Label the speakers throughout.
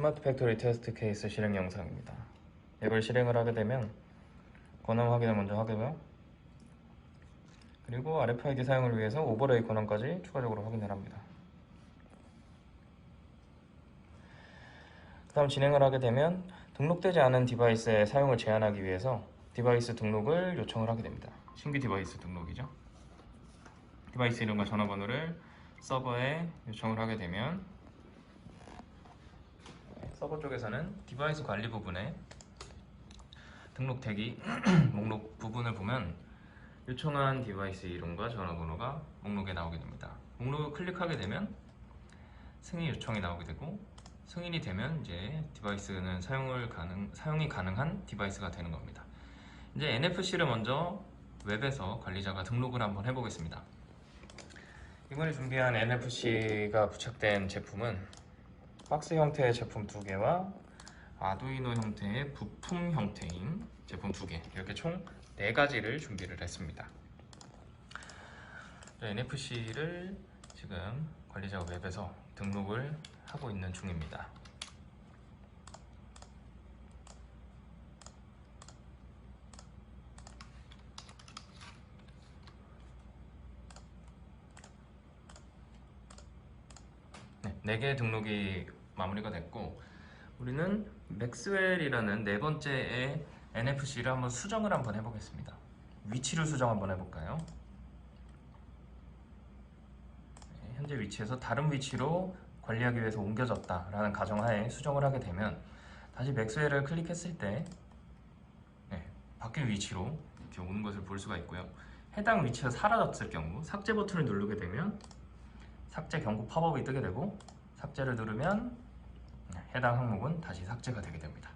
Speaker 1: 스마트 팩토리 테스트 케이스 실행 영상입니다. 이걸 실행을 하게 되면 권한 확인을 먼저 하고요. 그리고 RFID 사용을 위해서 오버레이 권한까지 추가적으로 확인을 합니다. 그 다음 진행을 하게 되면 등록되지 않은 디바이스의 사용을 제한하기 위해서 디바이스 등록을 요청을 하게 됩니다. 신규 디바이스 등록이죠. 디바이스 이름과 전화번호를 서버에 요청을 하게 되면 서버 쪽에서는 디바이스 관리 부분에 등록 대기 목록 부분을 보면 요청한 디바이스 이름과 전화번호가 목록에 나오게 됩니다. 목록을 클릭하게 되면 승인 요청이 나오게 되고 승인이 되면 이제 디바이스는 사용을 가능 사용이 가능한 디바이스가 되는 겁니다. 이제 NFC를 먼저 웹에서 관리자가 등록을 한번 해보겠습니다. 이번에 준비한 NFC가 부착된 제품은 박스 형태의 제품 두 개와 아두이노 형태의 부품 형태인 제품 두 개, 이렇게 총 네 가지를 준비를 했습니다. NFC를 지금 관리자 웹에서 등록을 하고 있는 중입니다. 네, 4개 등록이 마무리가 됐고 우리는 맥스웰이라는 네 번째의 NFC를 한번 수정을 한번 해보겠습니다. 위치를 수정 한번 해볼까요? 네, 현재 위치에서 다른 위치로 관리하기 위해서 옮겨졌다라는 가정하에 수정을 하게 되면 다시 맥스웰을 클릭했을 때 네, 바뀐 위치로 이렇게 오는 것을 볼 수가 있고요. 해당 위치가 사라졌을 경우 삭제 버튼을 누르게 되면 삭제 경고 팝업이 뜨게 되고 삭제를 누르면 해당 항목은 다시 삭제가 되게 됩니다.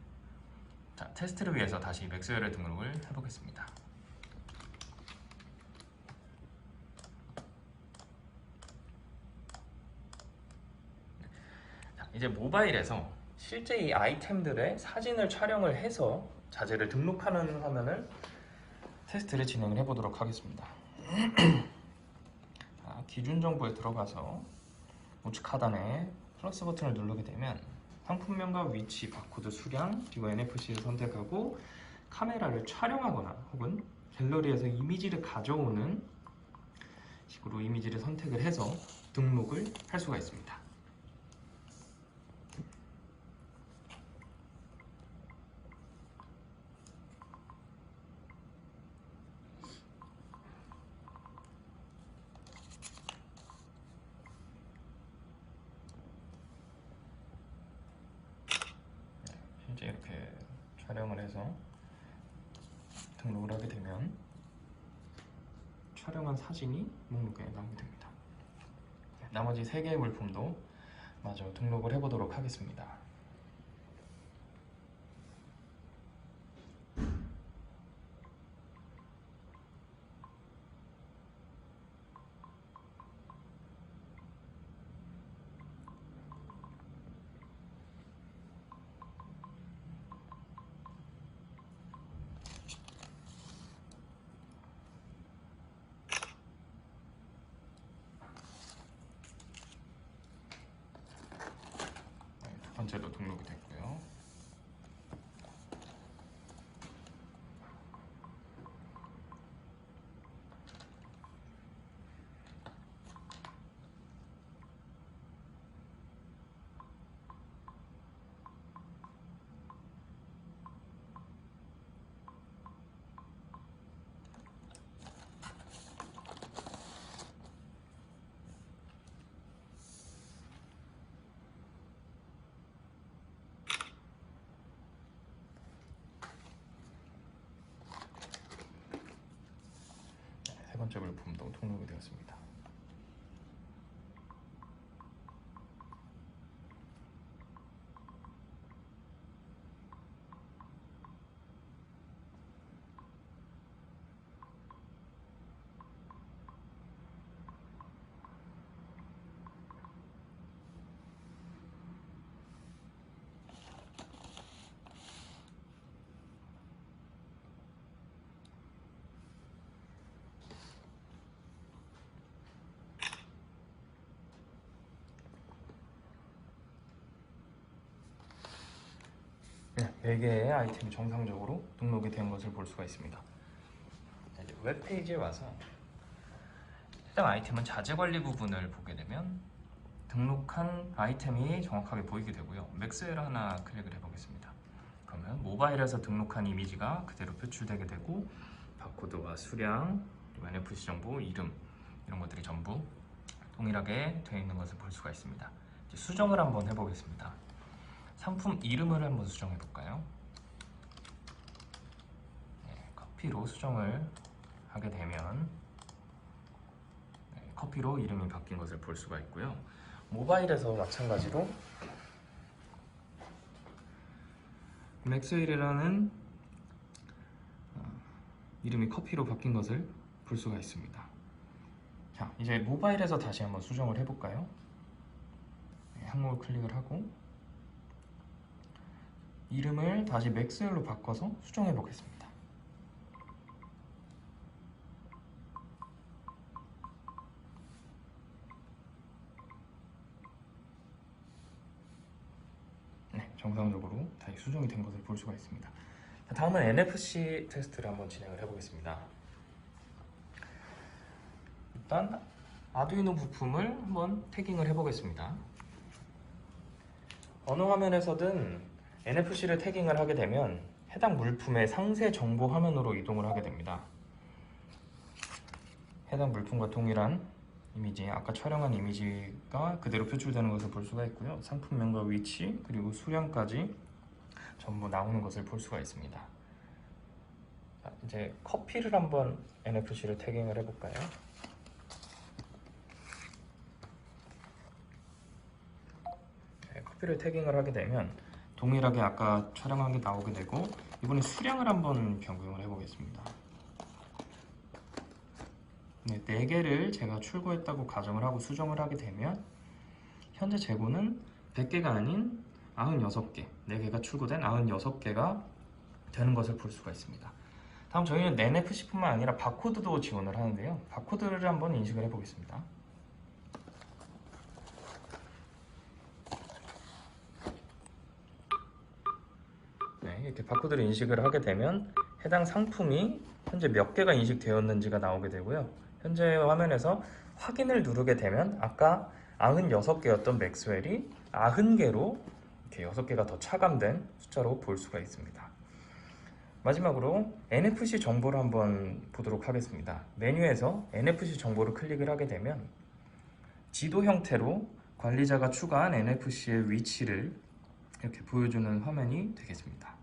Speaker 1: 자, 테스트를 위해서 다시 맥스웰을 등록을 해보겠습니다. 자, 이제 모바일에서 실제 이 아이템들의 사진을 촬영을 해서 자재를 등록하는 화면을 테스트를 진행을 해보도록 하겠습니다. 자, 기준 정보에 들어가서 우측 하단에 플러스 버튼을 누르게 되면 상품명과 위치, 바코드 수량, 그리고 NFC를 선택하고 카메라를 촬영하거나 혹은 갤러리에서 이미지를 가져오는 식으로 이미지를 선택을 해서 등록을 할 수가 있습니다. 현재 이렇게 촬영을 해서 등록을 하게 되면 촬영한 사진이 목록에 나오게 됩니다. 네, 나머지 세 개의 물품도 마저 등록을 해보도록 하겠습니다. 네, 두 번째로 등록이 됐고요. 네, 세 등록이 되었습니다. 4개의 아이템이 정상적으로 등록이 된 것을 볼 수가 있습니다. 웹페이지에 와서 해당 아이템은 자재 관리 부분을 보게 되면 등록한 아이템이 정확하게 보이게 되고요. 맥스웰 하나 클릭을 해보겠습니다. 그러면 모바일에서 등록한 이미지가 그대로 표출되게 되고 바코드와 수량, NFC 정보, 이름 이런 것들이 전부 동일하게 되어 있는 것을 볼 수가 있습니다. 수정을 한번 해보겠습니다. 상품 이름을 한번 수정해 볼까요? 네, 커피로 수정을 하게 되면 네, 커피로 이름이 바뀐 것을 볼 수가 있고요. 모바일에서 마찬가지로 맥스웰이라는 어, 이름이 커피로 바뀐 것을 볼 수가 있습니다. 자, 이제 모바일에서 다시 한번 수정을 해볼까요? 네, 항목을 클릭을 하고 이름을 다시 맥스웰로 바꿔서 수정해 보겠습니다. 네, 정상적으로 다시 수정이 된 것을 볼 수가 있습니다. 자, 다음은 NFC 테스트를 한번 진행을 해보겠습니다. 일단 아두이노 부품을 한번 태깅을 해보겠습니다. 어느 화면에서든 NFC를 태깅을 하게 되면 해당 물품의 상세 정보 화면으로 이동을 하게 됩니다. 해당 물품과 동일한 이미지, 아까 촬영한 이미지가 그대로 표출되는 것을 볼 수가 있고요. 상품명과 위치, 그리고 수량까지 전부 나오는 것을 볼 수가 있습니다. 자, 이제 커피를 한번 NFC를 태깅을 해볼까요? 네, 커피를 태깅을 하게 되면 동일하게 아까 촬영한 게 나오게 되고 이번에 수량을 한번 변경을 해보겠습니다. 네, 4개를 제가 출고했다고 가정을 하고 수정을 하게 되면 현재 재고는 100개가 아닌 96개, 4개가 출고된 96개가 되는 것을 볼 수가 있습니다. 다음 저희는 NFC뿐만 아니라 바코드도 지원을 하는데요. 바코드를 한번 인식을 해보겠습니다. 네, 이렇게 바코드를 인식을 하게 되면 해당 상품이 현재 몇 개가 인식되었는지가 나오게 되고요. 현재 화면에서 확인을 누르게 되면 아까 96개였던 맥스웰이 90개로 이렇게 6개가 더 차감된 숫자로 볼 수가 있습니다. 마지막으로 NFC 정보를 한번 보도록 하겠습니다. 메뉴에서 NFC 정보를 클릭을 하게 되면 지도 형태로 관리자가 추가한 NFC의 위치를 이렇게 보여주는 화면이 되겠습니다.